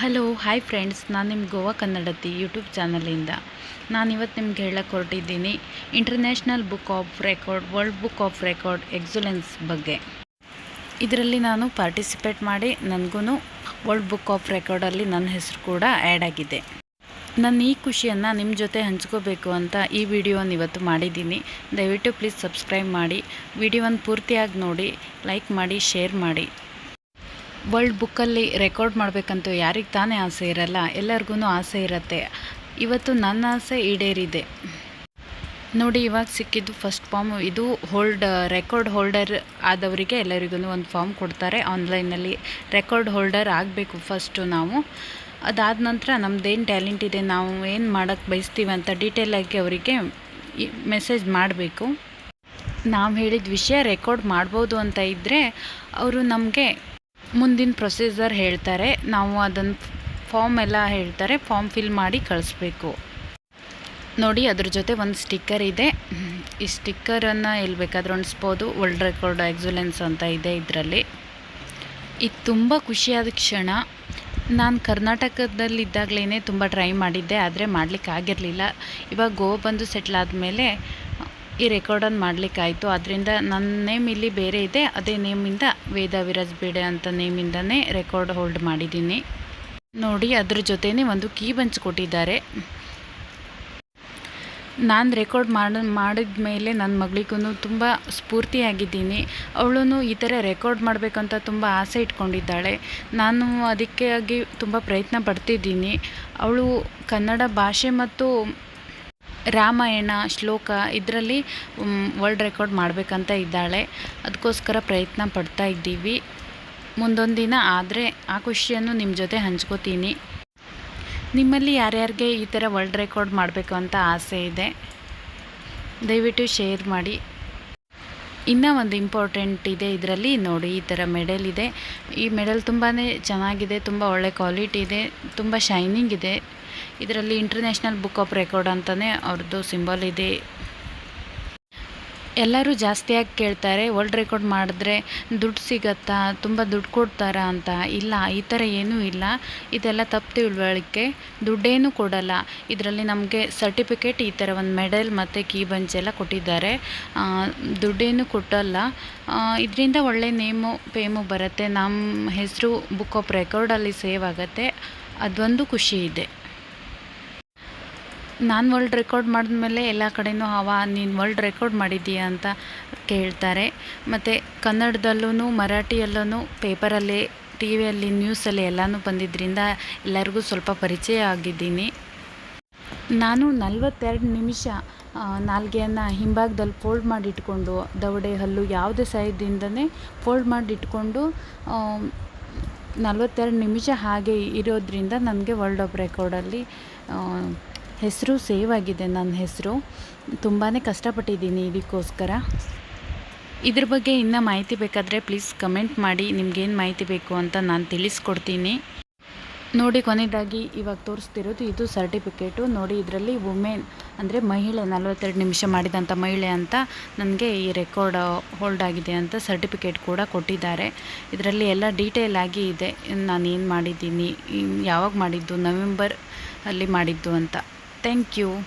Hello hi friends ನಾನು ನಿಮ್ಮ ಗೋವಾ ಕನ್ನಡತಿ YouTube ಚಾನಲಿಂದ. ನಾನಿವತ್ತು ನಿಮ್ಗೆ ಹೇಳಕ್ಕೆ ಹೊರಟಿದ್ದೀನಿ international book of record world book of record excellence ಬಗ್ಗೆ. ಇದರಲ್ಲಿ ನಾನು ಪಾರ್ಟಿಸಿಪೇಟ್ ಮಾಡಿ ನನಗೂ ವರ್ಲ್ಡ್ ಬುಕ್ ಆಫ್ ರೆಕಾರ್ಡಲ್ಲಿ ನನ್ನ ಹೆಸರು ಕೂಡ ಆ್ಯಡ್ ಆಗಿದೆ. ನನ್ನ ಈ ಖುಷಿಯನ್ನು ನಿಮ್ಮ ಜೊತೆ ಹಂಚ್ಕೋಬೇಕು ಅಂತ ಈ ವಿಡಿಯೋನ ಇವತ್ತು ಮಾಡಿದ್ದೀನಿ. ದಯವಿಟ್ಟು ಪ್ಲೀಸ್ ಸಬ್ಸ್ಕ್ರೈಬ್ ಮಾಡಿ. ವಿಡಿಯೋವನ್ನು ಪೂರ್ತಿಯಾಗಿ ನೋಡಿ ಲೈಕ್ ಮಾಡಿ ಶೇರ್ ಮಾಡಿ. ವರ್ಲ್ಡ್ ಬುಕ್ಕಲ್ಲಿ ರೆಕಾರ್ಡ್ ಮಾಡಬೇಕಂತೂ ಯಾರಿಗೆ ತಾನೇ ಆಸೆ ಇರಲ್ಲ ಎಲ್ಲರಿಗೂ ಆಸೆ ಇರುತ್ತೆ. ಇವತ್ತು ನನ್ನ ಆಸೆ ಈಡೇರಿದೆ. ನೋಡಿ, ಇವಾಗ ಸಿಕ್ಕಿದ್ದು ಫಸ್ಟ್ ಫಾರ್ಮ್ ಇದು ಹೋಲ್ಡ್ ರೆಕಾರ್ಡ್ ಹೋಲ್ಡರ್ ಆದವರಿಗೆ ಎಲ್ಲರಿಗೂ ಒಂದು ಫಾರ್ಮ್ ಕೊಡ್ತಾರೆ. ಆನ್ಲೈನಲ್ಲಿ ರೆಕಾರ್ಡ್ ಹೋಲ್ಡರ್ ಆಗಬೇಕು ಫಸ್ಟು ನಾವು. ಅದಾದ ನಂತರ ನಮ್ಮದೇನು ಟ್ಯಾಲೆಂಟ್ ಇದೆ, ನಾವು ಏನು ಮಾಡೋಕ್ಕೆ ಬಯಸ್ತೀವಿ ಅಂತ ಡೀಟೇಲಾಗಿ ಅವರಿಗೆ ಮೆಸೇಜ್ ಮಾಡಬೇಕು. ನಾವು ಹೇಳಿದ ವಿಷಯ ರೆಕಾರ್ಡ್ ಮಾಡ್ಬೋದು ಅಂತ ಇದ್ದರೆ ಅವರು ನಮಗೆ ಮುಂದಿನ ಪ್ರೊಸೀಜರ್ ಹೇಳ್ತಾರೆ. ನಾವು ಅದನ್ನು ಫಾರ್ಮ್ ಎಲ್ಲ ಹೇಳ್ತಾರೆ. ಫಾರ್ಮ್ ಫಿಲ್ ಮಾಡಿ ಕಳಿಸ್ಬೇಕು. ನೋಡಿ, ಅದ್ರ ಜೊತೆ ಒಂದು ಸ್ಟಿಕ್ಕರ್ ಇದೆ. ಈ ಸ್ಟಿಕ್ಕರನ್ನು ಎಲ್ಲಿ ಬೇಕಾದ್ರೂ ಅಣಿಸ್ಬೋದು ವರ್ಲ್ಡ್ ರೆಕಾರ್ಡ್ ಎಕ್ಸುಲೆನ್ಸ್ ಅಂತ ಇದೆ ಇದರಲ್ಲಿ. ಇದು ತುಂಬ ಖುಷಿಯಾದ ಕ್ಷಣ. ನಾನು ಕರ್ನಾಟಕದಲ್ಲಿದ್ದಾಗಲೇ ತುಂಬ ಟ್ರೈ ಮಾಡಿದ್ದೆ. ಆದರೆ ಮಾಡಲಿಕ್ಕೆ ಆಗಿರಲಿಲ್ಲ ಇವಾಗ ಗೋವಾ ಬಂದು ಸೆಟ್ಲ್ ಆದಮೇಲೆ ಈ ರೆಕಾರ್ಡನ್ನು ಮಾಡಲಿಕ್ಕಾಯಿತು. ಅದರಿಂದ ನನ್ನ ನೇಮ್ ಇಲ್ಲಿ ಬೇರೆ ಇದೆ. ಅದೇ ನೇಮಿಂದ ವೇದ ವಿರಾಜ್ ಬೇಡೆ ಅಂತ ನೇಮಿಂದನೇ ರೆಕಾರ್ಡ್ ಹೋಲ್ಡ್ ಮಾಡಿದ್ದೀನಿ. ನೋಡಿ, ಅದ್ರ ಜೊತೆನೇ ಒಂದು ಕೀ ಬಂಚ್ ಕೊಟ್ಟಿದ್ದಾರೆ. ನಾನು ರೆಕಾರ್ಡ್ ಮಾಡ ಮಾಡಿದ ಮೇಲೆ ನನ್ನ ಮಗಳಿಗೂ ತುಂಬ ಸ್ಫೂರ್ತಿಯಾಗಿದ್ದೀನಿ. ಅವಳು ಈ ಥರ ರೆಕಾರ್ಡ್ ಮಾಡಬೇಕಂತ ತುಂಬ ಆಸೆ ಇಟ್ಕೊಂಡಿದ್ದಾಳೆ. ನಾನು ಅದಕ್ಕಾಗಿ ತುಂಬ ಪ್ರಯತ್ನ ಪಡ್ತಿದ್ದೀನಿ. ಅವಳು ಕನ್ನಡ ಭಾಷೆ ಮತ್ತು ರಾಮಾಯಣ, ಶ್ಲೋಕ ಇದರಲ್ಲಿ ವರ್ಲ್ಡ್ ರೆಕಾರ್ಡ್ ಮಾಡಬೇಕಂತ ಇದ್ದಾಳೆ. ಅದಕ್ಕೋಸ್ಕರ ಪ್ರಯತ್ನ ಪಡ್ತಾ ಇದ್ದೀವಿ. ಮುಂದೊಂದು ದಿನ ಆದರೆ ಆ ಖುಷಿಯನ್ನು ನಿಮ್ಮ ಜೊತೆ ಹಂಚ್ಕೋತೀನಿ. ನಿಮ್ಮಲ್ಲಿ ಯಾರ್ಯಾರಿಗೆ ಈ ಥರ ವರ್ಲ್ಡ್ ರೆಕಾರ್ಡ್ ಮಾಡಬೇಕು ಅಂತ ಆಸೆ ಇದೆ, ದಯವಿಟ್ಟು ಶೇರ್ ಮಾಡಿ. ಇನ್ನೂ ಒಂದು ಇಂಪಾರ್ಟೆಂಟ್ ಇದೆ ಇದರಲ್ಲಿ. ನೋಡಿ, ಈ ಥರ ಮೆಡಲ್ ಇದೆ. ಈ ಮೆಡಲ್ ತುಂಬಾ ಚೆನ್ನಾಗಿದೆ, ತುಂಬ ಒಳ್ಳೆ ಕ್ವಾಲಿಟಿ ಇದೆ, ತುಂಬ ಶೈನಿಂಗ್ ಇದೆ. ಇದರಲ್ಲಿ ಇಂಟರ್ನ್ಯಾಷನಲ್ ಬುಕ್ ಆಫ್ ರೆಕಾರ್ಡ್ ಅಂತಲೇ ಅವ್ರದ್ದು ಸಿಂಬಲ್ ಇದೆ. ಎಲ್ಲರೂ ಜಾಸ್ತಿಯಾಗಿ ಕೇಳ್ತಾರೆ ವರ್ಲ್ಡ್ ರೆಕಾರ್ಡ್ ಮಾಡಿದ್ರೆ ದುಡ್ಡು ಸಿಗತ್ತಾ, ತುಂಬ ದುಡ್ಡು ಕೊಡ್ತಾರಾ ಅಂತ. ಇಲ್ಲ, ಈ ಥರ ಏನೂ ಇಲ್ಲ. ಇದೆಲ್ಲ ತಪ್ಪು ತಿಳುವಳಿಕೆ. ದುಡ್ಡೇನೂ ಕೊಡಲ್ಲ. ಇದರಲ್ಲಿ ನಮಗೆ ಸರ್ಟಿಫಿಕೇಟ್ ಈ ಥರ ಒಂದು ಮೆಡಲ್ ಮತ್ತು ಕೀ ಬಂಚ್ ಎಲ್ಲ ಕೊಟ್ಟಿದ್ದಾರೆ. ದುಡ್ಡೇನು ಕೊಟ್ಟಲ್ಲ. ಇದರಿಂದ ಒಳ್ಳೆ ನೇಮು, ಪೇಮು ಬರುತ್ತೆ. ನಮ್ಮ ಹೆಸರು ಬುಕ್ ಆಫ್ ರೆಕಾರ್ಡಲ್ಲಿ ಸೇವ್ ಆಗುತ್ತೆ. ಅದೊಂದು ಖುಷಿ ಇದೆ. ನಾನು ವರ್ಲ್ಡ್ ರೆಕಾರ್ಡ್ ಮಾಡಿದ್ಮೇಲೆ ಎಲ್ಲ ಕಡೆಯೂ ಹವಾ, ನೀನು ವರ್ಲ್ಡ್ ರೆಕಾರ್ಡ್ ಮಾಡಿದ್ದೀಯಾ? ಅಂತ ಕೇಳ್ತಾರೆ. ಮತ್ತು ಕನ್ನಡದಲ್ಲೂ ಮರಾಠಿಯಲ್ಲೂ ಪೇಪರಲ್ಲಿ, ಟಿ ವಿಯಲ್ಲಿ, ನ್ಯೂಸಲ್ಲಿ ಎಲ್ಲನೂ ಬಂದಿದ್ದರಿಂದ ಎಲ್ಲರಿಗೂ ಸ್ವಲ್ಪ ಪರಿಚಯ ಆಗಿದ್ದೀನಿ. ನಾನು ನಲ್ವತ್ತೆರಡು ನಿಮಿಷ ನಾಲ್ಗೆಯನ್ನು ಹಿಂಭಾಗದಲ್ಲಿ ಫೋಲ್ಡ್ ಮಾಡಿಟ್ಕೊಂಡು ದವಡೆ ಹಲ್ಲು ಯಾವುದೇ ಸೈಡಿಂದನೇ ಫೋಲ್ಡ್ ಮಾಡಿ ಇಟ್ಕೊಂಡು ನಲ್ವತ್ತೆರಡು ನಿಮಿಷ ಹಾಗೆ ಇರೋದ್ರಿಂದ ನನಗೆ ವರ್ಲ್ಡ್ ಆಫ್ ರೆಕಾರ್ಡಲ್ಲಿ ಹೆಸರು ಸೇವ್ ಆಗಿದೆ ನನ್ನ ಹೆಸರು. ತುಂಬಾ ಕಷ್ಟಪಟ್ಟಿದ್ದೀನಿ ಇದಕ್ಕೋಸ್ಕರ. ಇದ್ರ ಬಗ್ಗೆ ಇನ್ನೂ ಮಾಹಿತಿ ಬೇಕಾದರೆ ಪ್ಲೀಸ್ ಕಮೆಂಟ್ ಮಾಡಿ, ನಿಮ್ಗೇನು ಮಾಹಿತಿ ಬೇಕು ಅಂತ ನಾನು ತಿಳಿಸ್ಕೊಡ್ತೀನಿ. ನೋಡಿ ಕೊನೆಯದಾಗಿ ಇವಾಗ ತೋರಿಸ್ತಿರೋದು ಇದು ಸರ್ಟಿಫಿಕೇಟು ನೋಡಿ, ಇದರಲ್ಲಿ ವುಮೆನ್ ಅಂದರೆ ಮಹಿಳೆ, ನಲವತ್ತೆರಡು ನಿಮಿಷ ಮಾಡಿದಂಥ ಮಹಿಳೆ ಅಂತ ನನಗೆ ಈ ರೆಕಾರ್ಡ್ ಹೋಲ್ಡ್ ಆಗಿದೆ ಅಂತ ಸರ್ಟಿಫಿಕೇಟ್ ಕೂಡ ಕೊಟ್ಟಿದ್ದಾರೆ. ಇದರಲ್ಲಿ ಎಲ್ಲ ಡೀಟೇಲ್ ಆಗಿ ಇದೆ. ನಾನು ಏನು ಮಾಡಿದ್ದೀನಿ ಯಾವಾಗ ಮಾಡಿದ್ದು ನವೆಂಬರ್ ಅಲ್ಲಿ ಮಾಡಿದ್ದು ಅಂತ. Thank you.